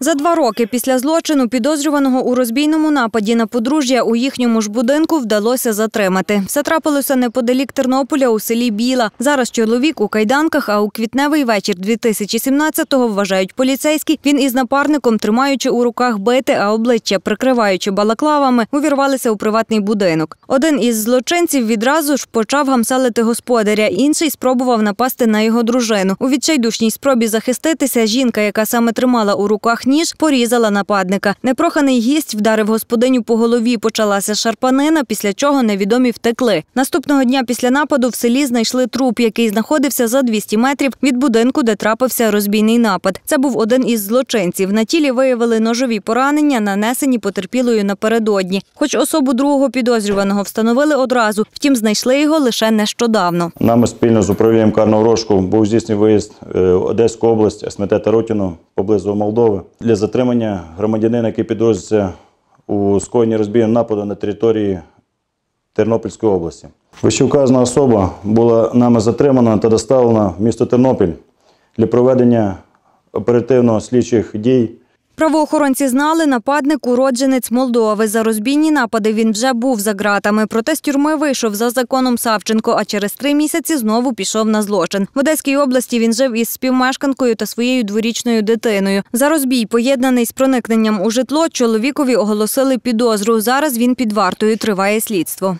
За два роки після злочину підозрюваного у розбійному нападі на подружжя у їхньому ж будинку вдалося затримати. Все трапилося неподалік Тернополя у селі Біла. Зараз чоловік у кайданках, а у квітневий вечір 2017-го, вважають поліцейські, він із напарником, тримаючи у руках бити, а обличчя прикриваючи балаклавами, увірвалися у приватний будинок. Один із злочинців відразу ж почав гамселити господаря, інший спробував напасти на його дружину. У відчайдушній спробі захиститися жінка, яка саме тримала у руках ніж, порізала нападника. Непроханий гість вдарив господиню по голові. Почалася шарпанина, після чого невідомі втекли. Наступного дня після нападу в селі знайшли труп, який знаходився за 200 метрів від будинку, де трапився розбійний напад. Це був один із злочинців. На тілі виявили ножові поранення, нанесені потерпілою напередодні. Хоч особу другого підозрюваного встановили одразу, втім знайшли його лише нещодавно. Нами спільно з управлінням карного розшуку був здійснений виїзд е, Одеську область, СМТ Тарутіно, поблизу Молдови, для затримання громадянина, який підозрюється у скоєнні розбійного нападу на території Тернопільської області. Вищевказана особа була нами затримана та доставлена в місто Тернопіль для проведення оперативно-слідчих дій Правоохоронці знали, нападник уродженець Молдови. За розбійні напади він вже був за ґратами. Проте з тюрми вийшов за законом Савченко, а через три місяці знову пішов на злочин. В Одеській області він жив із співмешканкою та своєю дворічною дитиною. За розбій, поєднаний з проникненням у житло, чоловікові оголосили підозру. Зараз він під вартою триває слідство.